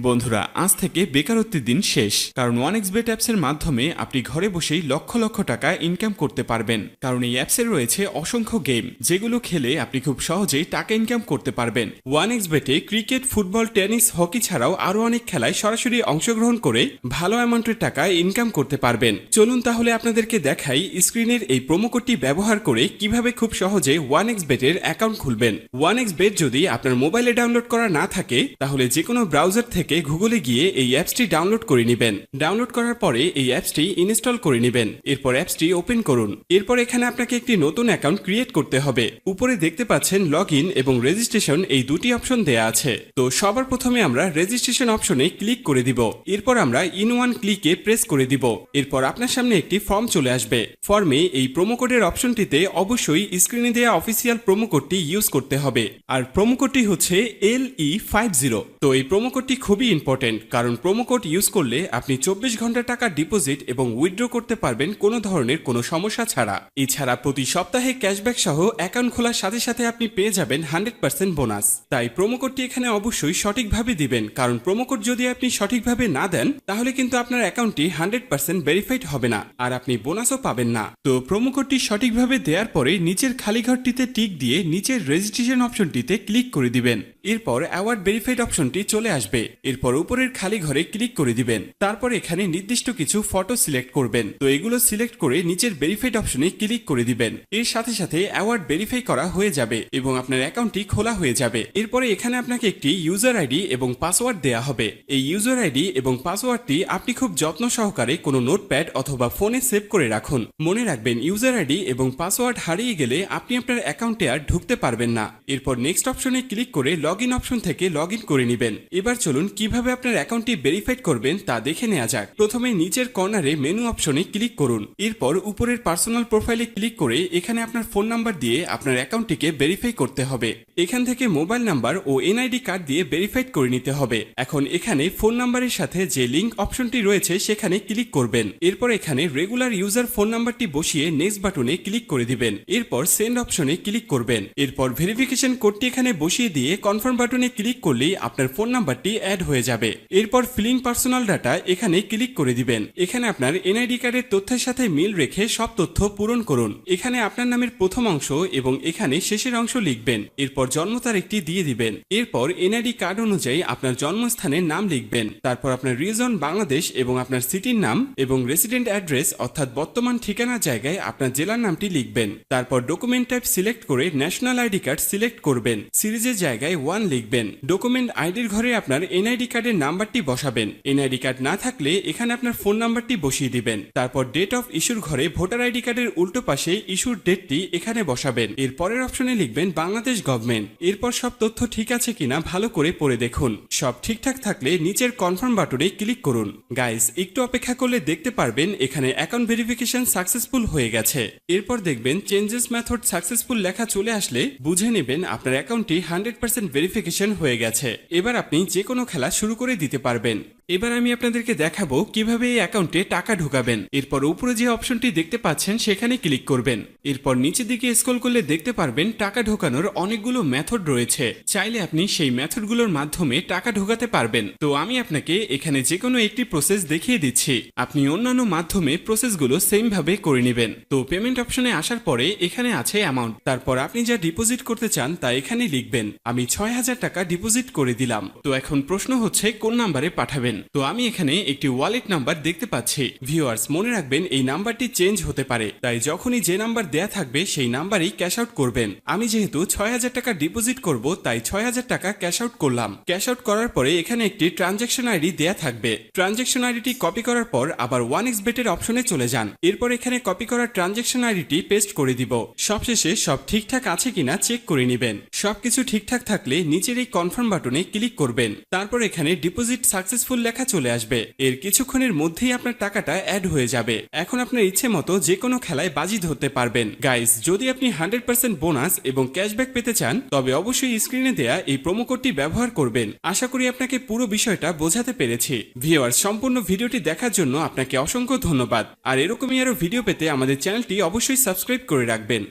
বন্ধুরা, আজ থেকে বেকারত্বের দিন শেষ। কারণ ওয়ান এক্স বেট অ্যাপসের মাধ্যমে আপনি ঘরে বসেই লক্ষ লক্ষ টাকা ইনকাম করতে পারবেন। কারণ এই অ্যাপসে রয়েছে অসংখ্য গেম যেগুলো খেলে আপনি খুব সহজেই টাকা ইনকাম করতে পারবেন। ওয়ান এক্স বেটে ক্রিকেট ফুটবল টেনিস হকি ছাড়াও আরও অনেক খেলায় সরাসরি অংশগ্রহণ করে ভালো অ্যামাউন্টের টাকা ইনকাম করতে পারবেন। চলুন তাহলে আপনাদেরকে দেখাই স্ক্রিনের এই কোডটি ব্যবহার করে কীভাবে খুব সহজে ওয়ান এক্স বেটের অ্যাকাউন্ট খুলবেন। ওয়ান এক্স বেট যদি আপনার মোবাইলে ডাউনলোড করা না থাকে, তাহলে যে কোনো ব্রাউজার থেকে গুগলে গিয়ে এই অ্যাপসটি ডাউনলোড করে নেবেন। ডাউনলোড করার পরে এই অ্যাপসটি ইনস্টল করে নেবেন। এরপর অ্যাপসটি ওপেন করুন। এরপর এখানে আপনাকে একটি নতুন অ্যাকাউন্ট ক্রিয়েট করতে হবে। উপরে দেখতে পাচ্ছেন লগ এবং রেজিস্ট্রেশন এই দুটি অপশন দেয়া আছে। তো সবার প্রথমে আমরা রেজিস্ট্রেশন অপশনে ক্লিক করে দিব। এরপর আমরা ইন ওয়ান ক্লিকে প্রেস করে দিব। এরপর আপনার সামনে একটি ফর্ম চলে আসবে। ফর্মে এই প্রোমো কোডের অপশনটিতে অবশ্যই স্ক্রিনে দেওয়া অফিসিয়াল প্রোমো কোডটি ইউজ করতে হবে। আর প্রোমো কোডটি হচ্ছে এল ই ফাইভ জিরো। তো এই প্রোমো কোডটি খুবই ইম্পর্টেন্ট কারণ প্রোমো কোড ইউজ করলে আপনি চব্বিশ ঘণ্টা টাকা ডিপোজিট এবং উইথড্র করতে পারবেন কোনো ধরনের কোনো সমস্যা ছাড়া। এছাড়া প্রতি সপ্তাহে ক্যাশব্যাক সহ অ্যাকাউন্ট খোলার সাথে সাথে আপনি পেয়ে যাবেন হান্ড্রেড পার্সেন্ট বোনাস তাই প্রোমো কোডটি এখানে অবশ্যই সঠিকভাবে দিবেন, কারণ প্রোমো কোড যদি আপনি সঠিকভাবে না দেন, তাহলে কিন্তু আপনার অ্যাকাউন্টটি হান্ড্রেড পার্সেন্ট ভেরিফাইড হবে না, আর আপনি বোনাসও পাবেন না। তো প্রোমো কোডটি সঠিকভাবে দেওয়ার পরে নিচের খালি ঘরটিতে টিক দিয়ে নিচের রেজিস্ট্রেশন অপশনটিতে ক্লিক করে দিবেন। এরপর অ্যাওয়ার্ড ভেরিফাইড অপশনটি চলে আসবে। এরপর উপরের খালি ঘরে ক্লিক করে দিবেন। তারপর এখানে নির্দিষ্ট কিছু ফটো সিলেক্ট করবেন। তো এগুলো সিলেক্ট করে নিচের ভেরিফাইড অপশনে ক্লিক করে দিবেন। এর সাথে সাথে অ্যাওয়ার্ড ভেরিফাই করা হয়ে যাবে এবং আপনার অ্যাকাউন্টটি খোলা হয়ে যাবে। এরপরে এখানে আপনাকে একটি ইউজার আইডি এবং পাসওয়ার্ড দেয়া হবে। এই ইউজার আইডি এবং পাসওয়ার্ডটি আপনি খুব যত্ন সহকারে কোনো নোটপ্যাড অথবা ফোনে সেভ করে রাখুন। মনে রাখবেন ইউজার আইডি এবং পাসওয়ার্ড হারিয়ে গেলে আপনি আপনার অ্যাকাউন্টে আর ঢুকতে পারবেন না। এরপর নেক্সট অপশনে ক্লিক করে লগ ইন অপশন থেকে লগ ইন করে নেবেন। এবার চলুন কীভাবে আপনার অ্যাকাউন্টটি ভেরিফাইড করবেন তা দেখে নেওয়া যাক। প্রথমে নিচের কর্নারে মেনু অপশনে ক্লিক করুন। এরপর উপরের পার্সোনাল প্রোফাইলে ক্লিক করে এখানে আপনার ফোন নাম্বার দিয়ে আপনার অ্যাকাউন্টটিকে ভেরিফাই করতে হবে। এখান থেকে মোবাইল নাম্বার ও এনআইডি কার্ড দিয়ে ভেরিফাইড করে নিতে হবে। এখন এখানে ফোন নাম্বারের সাথে যে লিঙ্ক অপশনটি রয়েছে সেখানে ক্লিক করবেন। এরপর এখানে রেগুলার ইউজার ফোন নাম্বারটি বসিয়ে নেক্সট বাটনে ক্লিক করে দিবেন। এরপর সেন্ড অপশনে ক্লিক করবেন। এরপর ভেরিফিকেশন কোডটি এখানে বসিয়ে দিয়ে কনফার্ম বাটনে ক্লিক করলেই আপনার ফোন নাম্বারটি অ্যাড হয়ে যাবে। এরপর ফিলিং পার্সোনাল ডাটা এখানে ক্লিক করে দিবেন। এখানে আপনার এনআইডি কার্ডের তথ্যের সাথে মিল রেখে সব তথ্য পূরণ করুন। এখানে আপনার নামের প্রথম অংশ এবং এখানে শেষের অংশ লিখবেন। এরপর জন্ম তারিখটি দিয়ে দিবেন। এরপর এনআইডি কার্ড অনুযায়ী আপনার জন্মস্থানের নাম লিখবেন। তারপর আপনার রিজন বাংলাদেশ এবং আপনার সিটির নাম এবং রেসিডেন্ট অ্যাড্রেস অর্থাৎ বর্তমান ঠিকানার জায়গায় আপনার জেলার নামটি লিখবেন। তারপর ডকুমেন্ট টাইপ সিলেক্ট করে ন্যাশনাল আইডি কার্ড সিলেক্ট করবেন। সিরিজের জায়গায় ওয়ান লিখবেন। ডকুমেন্ট আইডির ঘরে আপনার এনআইডি কার্ডের নাম্বারটি বসাবেন। এনআইডি কার্ড না থাকলে এখানে আপনার ফোন নাম্বারটি বসিয়ে দিবেন। তারপর ডেট অফ ইস্যুর ঘরে ভোটার আইডি কার্ডের উল্টো পাশে ইস্যুর ডেটটি এখানে বসাবেন। এর পরের অপশনে লিখবেন বাংলাদেশ গভর্নমেন্ট এরপর সব তথ্য ঠিক আছে কিনা ভালো করে পড়ে দেখুন। সব ঠিকঠাক থাকলে নিচের কনফার্ম বাটনে ক্লিক করুন। গাইস একটু অপেক্ষা করলে দেখতে পারবেন এখানে অ্যাকাউন্ট ভেরিফিকেশন সাকসেসফুল হয়ে গেছে। এরপর দেখবেন চেঞ্জেস মেথড সাকসেসফুল লেখা চলে আসলে বুঝে নেবেন আপনার অ্যাকাউন্টটি হান্ড্রেড পার্সেন্ট ভেরিফিকেশন হয়ে গেছে। এবার আপনি যে কোনো খেলা শুরু করে দিতে পারবেন। এবার আমি আপনাদেরকে দেখাবো কীভাবে এই অ্যাকাউন্টে টাকা ঢুকাবেন। এরপর উপরে যে অপশনটি দেখতে পাচ্ছেন, সেখানে ক্লিক করবেন। এরপর নিচের দিকে স্ক্রল করলে দেখতে পারবেন টাকা ঢোকানোর অনেকগুলো মেথড রয়েছে। চাইলে আপনি সেই মেথডগুলোর মাধ্যমে টাকা ঢোকাতে পারবেন। তো আমি আপনাকে এখানে যে কোনো একটি প্রসেস দেখিয়ে দিচ্ছি। আপনি অন্যান্য মাধ্যমে প্রসেসগুলো সেমভাবে করে নেবেন। তো পেমেন্ট অপশনে আসার পরে এখানে আছে অ্যামাউন্ট। তারপর আপনি যা ডিপোজিট করতে চান, তা এখানে লিখবেন, আমি ছয় হাজার টাকা ডিপোজিট করে দিলাম। তো এখন প্রশ্ন হচ্ছে, কোন নাম্বারে পাঠাবেন? তো আমি এখানে একটি ওয়ালেট নাম্বার দেখতে পাচ্ছি। ভিউয়ার্স মনে রাখবেন এই নাম্বারটি চেঞ্জ হতে পারে। তাই যখনই যে নাম্বার দেয়া থাকবে, সেই নাম্বারেই ক্যাশ আউট করবেন। আমি যেহেতু ছয় হাজার টাকা ডিপোজিট করব, তাই ছয় হাজার টাকা ক্যাশ আউট করলাম। ক্যাশ আউট করার পরে এখানে একটি ট্রানজ্যাকশন আইডি দেয়া থাকবে। ট্রানজ্যাকশন আইডিটি কপি করার পর আবার ওয়ান এক্স বেটের অপশনে চলে যান। এরপর এখানে কপি করা ট্রানজ্যাকশন আইডিটি পেস্ট করে দিব। সবশেষে সব ঠিকঠাক আছে কিনা চেক করে নেবেন। সবকিছু ঠিকঠাক থাকলে নিচের এই কনফার্ম বাটনে ক্লিক করবেন। তারপর এখানে ডিপোজিট সাকসেসফুল লেখা চলে আসবে। এর কিছুক্ষণের মধ্যেই আপনার টাকাটা অ্যাড হয়ে যাবে। এখন আপনার ইচ্ছে মতো যে কোনো খেলায় বাজি ধরতে পারবেন। গাইস যদি আপনি হান্ড্রেড পার্সেন্ট বোনাস এবং ক্যাশব্যাক পেতে চান, তবে অবশ্যই স্ক্রিনে দেয়া এই প্রোমো কোডটি ব্যবহার করবেন। আশা করি আপনাকে পুরো বিষয়টা বোঝাতে পেরেছি। ভিওয়ার সম্পূর্ণ ভিডিওটি দেখার জন্য আপনাকে অসংখ্য ধন্যবাদ। আর এরকমই আরও ভিডিও পেতে আমাদের চ্যানেলটি অবশ্যই সাবস্ক্রাইব করে রাখবেন।